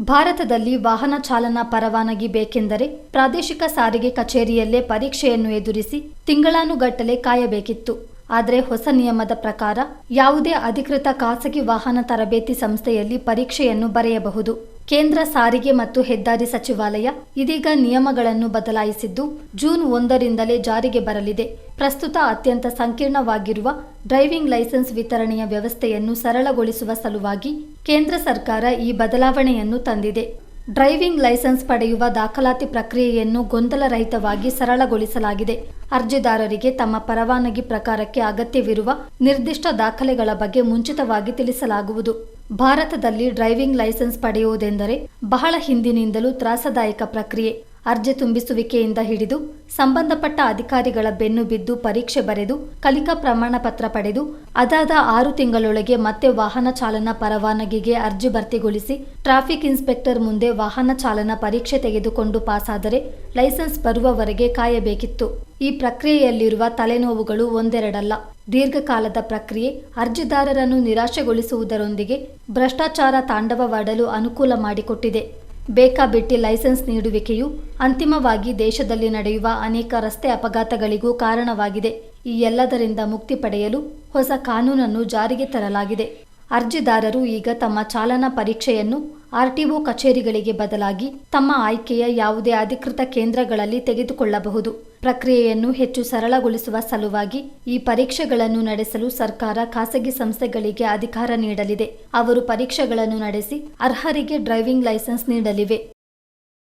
ಭಾರತದಲ್ಲಿ ವಾಹನ ಚಾಲನಾ ಪರವಾನಗಿ ಬೇಕೆಂದರೆ ಪ್ರಾದೇಶಿಕ ಸಾರಿಗೆ ಕಚೇರಿಯಲ್ಲೇ ಪರೀಕ್ಷೆಯನ್ನು ಎದುರಿಸಿ ತಿಂಗಳಾನುಗಟ್ಟಲೆ ಕಾಯಬೇಕಿತ್ತು. ಆದರೆ ಹೊಸ ನಿಯಮದ ಪ್ರಕಾರ ಯಾವುದೇ ಅಧಿಕೃತ ಖಾಸಗಿ ವಾಹನ ತರಬೇತಿ ಸಂಸ್ಥೆಯಲ್ಲಿ ಪರೀಕ್ಷೆಯನ್ನು ಬರೆಯಬಹುದು. ಕೇಂದ್ರ ಸಾರಿಗೆ ಮತ್ತು ಹೆದ್ದಾರಿ ಸಚಿವಾಲಯ ಇದೀಗ ನಿಯಮಗಳನ್ನು ಬದಲಾಯಿಸಿದ್ದು ಜೂನ್ ಒಂದರಿಂದಲೇ ಜಾರಿಗೆ ಬರಲಿದೆ. ಪ್ರಸ್ತುತ ಅತ್ಯಂತ ಸಂಕೀರ್ಣವಾಗಿರುವ ಡ್ರೈವಿಂಗ್ ಲೈಸೆನ್ಸ್ ವಿತರಣೆಯ ವ್ಯವಸ್ಥೆಯನ್ನು ಸರಳಗೊಳಿಸುವ ಸಲುವಾಗಿ ಕೇಂದ್ರ ಸರ್ಕಾರ ಈ ಬದಲಾವಣೆಯನ್ನು ತಂದಿದೆ. ಡ್ರೈವಿಂಗ್ ಲೈಸೆನ್ಸ್ ಪಡೆಯುವ ದಾಖಲಾತಿ ಪ್ರಕ್ರಿಯೆಯನ್ನು ಗೊಂದಲರಹಿತವಾಗಿ ಸರಳಗೊಳಿಸಲಾಗಿದೆ. ಅರ್ಜಿದಾರರಿಗೆ ತಮ್ಮ ಪರವಾನಗಿ ಪ್ರಕಾರಕ್ಕೆ ಅಗತ್ಯವಿರುವ ನಿರ್ದಿಷ್ಟ ದಾಖಲೆಗಳ ಬಗ್ಗೆ ಮುಂಚಿತವಾಗಿ ತಿಳಿಸಲಾಗುವುದು. ಭಾರತದಲ್ಲಿ ಡ್ರೈವಿಂಗ್ ಲೈಸೆನ್ಸ್ ಪಡೆಯುವುದೆಂದರೆ ಬಹಳ ಹಿಂದಿನಿಂದಲೂ ತ್ರಾಸದಾಯಕ ಪ್ರಕ್ರಿಯೆ. ಅರ್ಜಿ ತುಂಬಿಸುವಿಕೆಯಿಂದ ಹಿಡಿದು ಸಂಬಂಧಪಟ್ಟ ಅಧಿಕಾರಿಗಳ ಬೆನ್ನು ಬಿದ್ದು ಪರೀಕ್ಷೆ ಬರೆದು ಕಲಿಕಾ ಪ್ರಮಾಣ ಪತ್ರ ಪಡೆದು, ಅದಾದ ಆರು ತಿಂಗಳೊಳಗೆ ಮತ್ತೆ ವಾಹನ ಚಾಲನಾ ಪರವಾನಗಿಗೆ ಅರ್ಜಿ ಭರ್ತಿಗೊಳಿಸಿ ಟ್ರಾಫಿಕ್ ಇನ್ಸ್ಪೆಕ್ಟರ್ ಮುಂದೆ ವಾಹನ ಚಾಲನಾ ಪರೀಕ್ಷೆ ತೆಗೆದುಕೊಂಡು ಪಾಸಾದರೆ ಲೈಸೆನ್ಸ್ ಬರುವವರೆಗೆ ಕಾಯಬೇಕಿತ್ತು. ಈ ಪ್ರಕ್ರಿಯೆಯಲ್ಲಿರುವ ತಲೆನೋವುಗಳು ಒಂದೆರಡಲ್ಲ. ದೀರ್ಘಕಾಲದ ಪ್ರಕ್ರಿಯೆ ಅರ್ಜಿದಾರರನ್ನು ನಿರಾಶೆಗೊಳಿಸುವುದರೊಂದಿಗೆ ಭ್ರಷ್ಟಾಚಾರ ತಾಂಡವವಾಡಲು ಅನುಕೂಲ ಮಾಡಿಕೊಟ್ಟಿದೆ. ಬೇಕಾಬಿಟ್ಟಿ ಲೈಸೆನ್ಸ್ ನೀಡುವಿಕೆಯು ಅಂತಿಮವಾಗಿ ದೇಶದಲ್ಲಿ ನಡೆಯುವ ಅನೇಕ ರಸ್ತೆ ಅಪಘಾತಗಳಿಗೂ ಕಾರಣವಾಗಿದೆ. ಈ ಎಲ್ಲದರಿಂದ ಮುಕ್ತಿ ಪಡೆಯಲು ಹೊಸ ಕಾನೂನನ್ನು ಜಾರಿಗೆ ತರಲಾಗಿದೆ. ಅರ್ಜಿದಾರರು ಈಗ ತಮ್ಮ ಚಾಲನಾ ಪರೀಕ್ಷೆಯನ್ನು ಆರ್ಟಿಒ ಕಚೇರಿಗಳಿಗೆ ಬದಲಾಗಿ ತಮ್ಮ ಆಯ್ಕೆಯ ಯಾವುದೇ ಅಧಿಕೃತ ಕೇಂದ್ರಗಳಲ್ಲಿ ತೆಗೆದುಕೊಳ್ಳಬಹುದು. ಪ್ರಕ್ರಿಯೆಯನ್ನು ಹೆಚ್ಚು ಸರಳಗೊಳಿಸುವ ಸಲುವಾಗಿ ಈ ಪರೀಕ್ಷೆಗಳನ್ನು ನಡೆಸಲು ಸರ್ಕಾರ ಖಾಸಗಿ ಸಂಸ್ಥೆಗಳಿಗೆ ಅಧಿಕಾರ ನೀಡಲಿದೆ. ಅವರು ಪರೀಕ್ಷೆಗಳನ್ನು ನಡೆಸಿ ಅರ್ಹರಿಗೆ ಡ್ರೈವಿಂಗ್ ಲೈಸೆನ್ಸ್ ನೀಡಲಿವೆ.